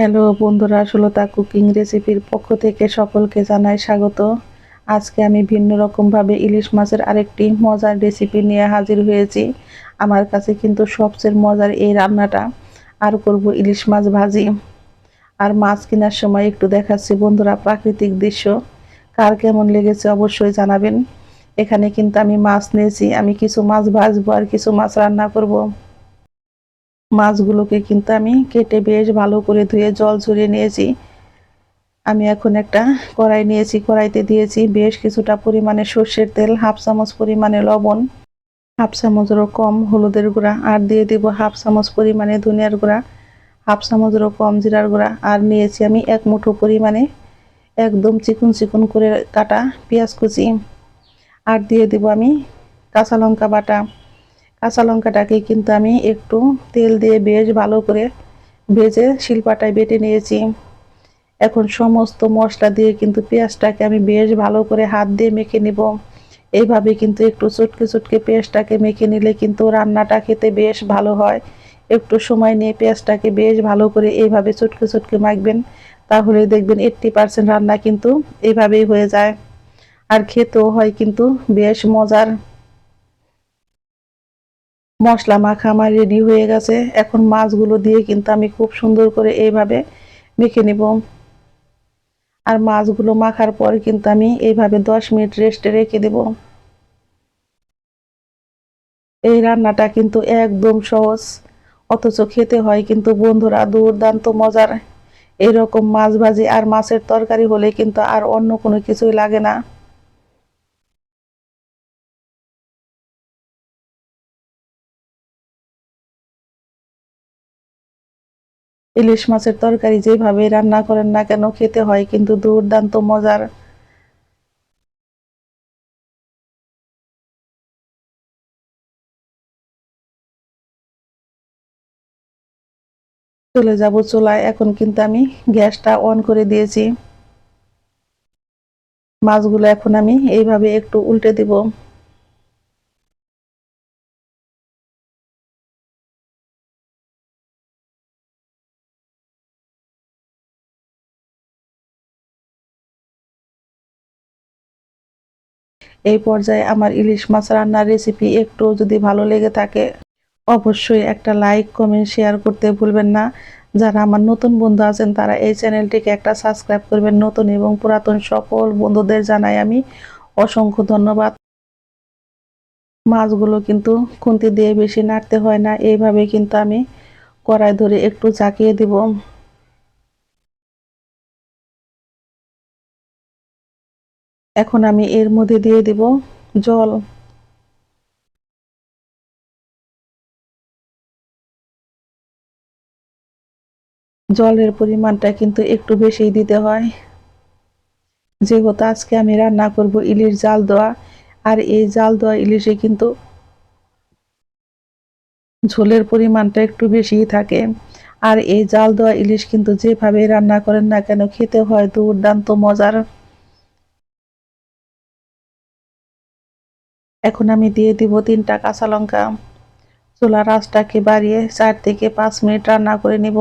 Hello বন্ধুরা, Sulata cooking রেসিপির পক্ষ থেকে সকলকে জানাই স্বাগত। আজকে আমি ভিন্ন রকমভাবে ইলিশ মাছের আরেকটি মজার রেসিপি নিয়ে হাজির হয়েছি। আমার কাছে কিন্তু সবচেয়ে মজার এই রান্নাটা, আর করব ইলিশ মাছ ভাজি। আর মাছ কেনার সময় একটু দেখাচ্ছি বন্ধুরা প্রাকৃতিক দৃশ্য। কার কেমন লেগেছে অবশ্যই জানাবেন। এখানে কিন্তু আমি মাছ নিয়েছি, আমি কিছু মাছ ভাজবো আর কিছু মাছ রান্না করব। মাছগুলোকে কিন্তু আমি কেটে বেশ ভালো করে ধুয়ে জল ঝরিয়ে নিয়েছি। আমি এখন একটা কড়াই নিয়েছি, কড়াইতে দিয়েছি বেশ কিছুটা পরিমাণে সর্ষের তেল, হাফ চামচ পরিমাণে লবণ, হাফ চামচেরও কম হলুদের গুঁড়া আর দিয়ে দিব হাফ চামচ পরিমাণে ধনিয়ার গুঁড়া, হাফ চামচেরও কম জিরার গুঁড়া আর নিয়েছি আমি এক মুঠো পরিমাণে একদম চিকুন চিকুন করে কাটা পেঁয়াজ কুচি। আর দিয়ে দিব আমি কাঁচা লঙ্কা বাটা। কাঁচা লঙ্কাটাকে কিন্তু আমি একটু তেল দিয়ে বেশ ভালো করে ভেজে শিলপাটায় বেটে নিয়েছি। এখন সমস্ত মশলা দিয়ে কিন্তু পেঁয়াজটাকে আমি বেশ ভালো করে হাত দিয়ে মেখে নিব। এইভাবে কিন্তু একটু চটকে চটকে পেঁয়াজটাকে মেখে নিলে কিন্তু রান্নাটা খেতে বেশ ভালো হয়। একটু সময় নিয়ে পেঁয়াজটাকে বেশ ভালো করে এইভাবে চটকে চটকে মাখবেন, তাহলে দেখবেন এইট্টি পার্সেন্ট রান্না কিন্তু এইভাবেই হয়ে যায়। আর খেতেও হয় কিন্তু বেশ মজার। মশলা মাখা আমার রেডি হয়ে গেছে। এখন মাছগুলো দিয়ে কিন্তু আমি খুব সুন্দর করে এইভাবে মেখে নিব। আর মাছগুলো মাখার পর কিন্তু আমি এইভাবে দশ মিনিট রেস্টে রেখে দেব। এই রান্নাটা কিন্তু একদম সহজ। অথচ খেতে হয় কিন্তু বন্ধুরা দুর্দান্ত মজার। এরকম মাছ ভাজি আর মাছের তরকারি হলে কিন্তু আর অন্য কোনো কিছুই লাগে না। ইলিশ মাছের তরকারি যেভাবে রান্না করেন না কেন খেতে হয় কিন্তু দুর্দান্ত মজার। চলে যাব চুলায়, এখন কিন্তু আমি গ্যাসটা অন করে দিয়েছি। মাছগুলো এখন আমি এইভাবে একটু উল্টে দিব। এই পর্যায়ে আমার ইলিশ মাছ রান্নার রেসিপি একটু যদি ভালো লেগে থাকে, অবশ্যই একটা লাইক কমেন্ট শেয়ার করতে ভুলবেন না। যারা আমার নতুন বন্ধু আছেন, তারা এই চ্যানেলটিকে একটা সাবস্ক্রাইব করবেন। নতুন এবং পুরাতন সকল বন্ধুদের জানাই আমি অসংখ্য ধন্যবাদ। মাছগুলো কিন্তু খুন্তি দিয়ে বেশি নাড়তে হয় না। এইভাবে কিন্তু আমি কড়াই ধরে একটু ঝাঁকিয়ে দিব। এখন আমি এর মধ্যে দিয়ে দিব জল। জলের পরিমাণটা কিন্তু একটু বেশি দিতে হয়। যেহেতু আজকে আমি রান্না করব ইলিশ জাল দেওয়া আর এই জাল দেওয়া ইলিশে কিন্তু ঝোলের পরিমাণটা একটু বেশিই থাকে। আর এই জাল দেওয়া ইলিশ কিন্তু যেভাবে রান্না করেন না কেন, খেতে হয় দুর্দান্ত মজার। এখন আমি দিয়ে দিব তিনটা কাঁচা লঙ্কা। চুলার আঁচটাকে বাড়িয়ে চার থেকে পাঁচ মিনিট রান্না করে নিব।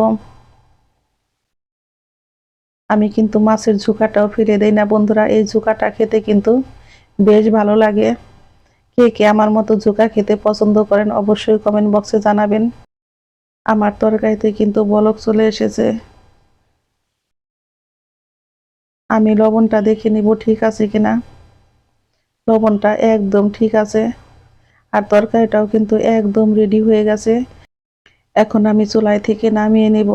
আমি কিন্তু মাছের ঝুঁকাটাও ফিরে দেই না বন্ধুরা, এই ঝুঁকাটা খেতে কিন্তু বেশ ভালো লাগে। কে কে আমার মতো ঝুঁকা খেতে পছন্দ করেন অবশ্যই কমেন্ট বক্সে জানাবেন। আমার তরকারিতে কিন্তু বলক চলে এসেছে। আমি লবণটা দেখে নিব ঠিক আছে কিনা। লবণটা একদম ঠিক আছে। আর তরকারিটাও কিন্তু একদম রেডি হয়ে গেছে। এখন আমি চুলাই থেকে নামিয়ে নেব।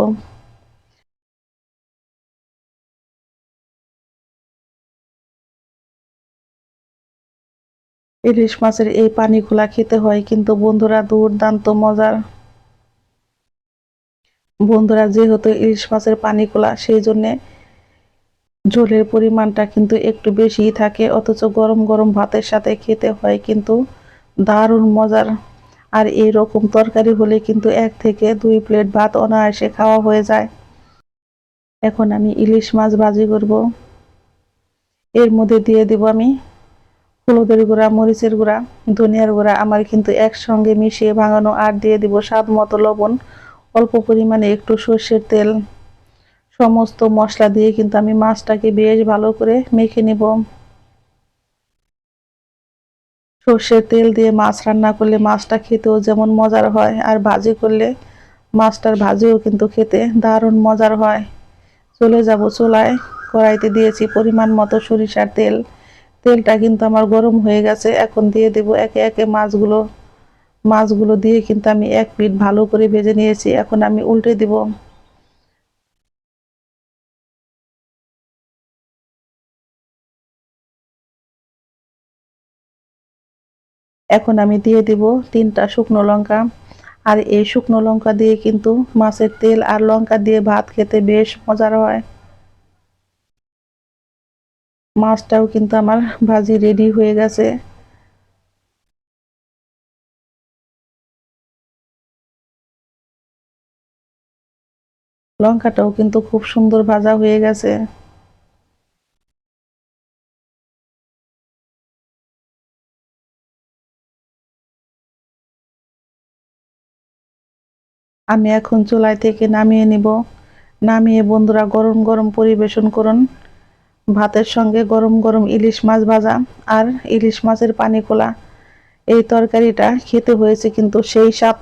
ইলিশ মাছের এই পানি খোলা খেতে হয় কিন্তু বন্ধুরা দুর্দান্ত মজার। বন্ধুরা যেহেতু ইলিশ মাছের পানি খোলা সেই জন্যে ঝোলের পরিমাণটা কিন্তু একটু বেশিই থাকে, অথচ গরম গরম ভাতের সাথে খেতে হয় কিন্তু দারুণ মজার। আর এই রকম তরকারি হলে কিন্তু এক থেকে দুই প্লেট ভাত অনায়াসে খাওয়া হয়ে যায়। এখন আমি ইলিশ মাছ ভাজি করব। এর মধ্যে দিয়ে দিব আমি হলুদের গুঁড়া, মরিচের গুঁড়া, ধনিয়ার গুঁড়া, আমার কিন্তু একসঙ্গে মিশিয়ে ভাঙানো আর দিয়ে দিব স্বাদ মতো লবণ। অল্প পরিমাণে একটু সর্ষের তেল। সমস্ত মশলা দিয়ে কিন্তু আমি মাছটাকে বেশ ভালো করে মেখে নিব। সর্ষের তেল দিয়ে মাছ রান্না করলে মাছটা খেতেও যেমন মজার হয়, আর ভাজি করলে মাছটার ভাজিও কিন্তু খেতে দারুণ মজার হয়। চলে যাব চুলায়, কড়াইতে দিয়েছি পরিমাণ মতো সরিষার তেল। তেলটা কিন্তু আমার গরম হয়ে গেছে, এখন দিয়ে দেব একে একে মাছগুলো। মাছগুলো দিয়ে কিন্তু আমি এক পিঠ ভালো করে ভেজে নিয়েছি, এখন আমি উল্টে দিব। এখন আমি দিয়ে দিব তিনটা শুকনো লঙ্কা। আর এই শুকনো লঙ্কা দিয়ে কিন্তু মাছের তেল আর লঙ্কা দিয়ে ভাত খেতে বেশ মজার হয়। মাছটাও কিন্তু আমার ভাজি রেডি হয়ে গেছে। লঙ্কাটাও কিন্তু খুব সুন্দর ভাজা হয়ে গেছে। আমি এখন চুলাই থেকে নামিয়ে নিব। নামিয়ে বন্ধুরা গরম গরম পরিবেশন করুন। ভাতের সঙ্গে গরম গরম ইলিশ মাছ ভাজা আর ইলিশ মাছের পানি খোলা। এই তরকারিটা খেতে হয়েছে কিন্তু সেই স্বাদ।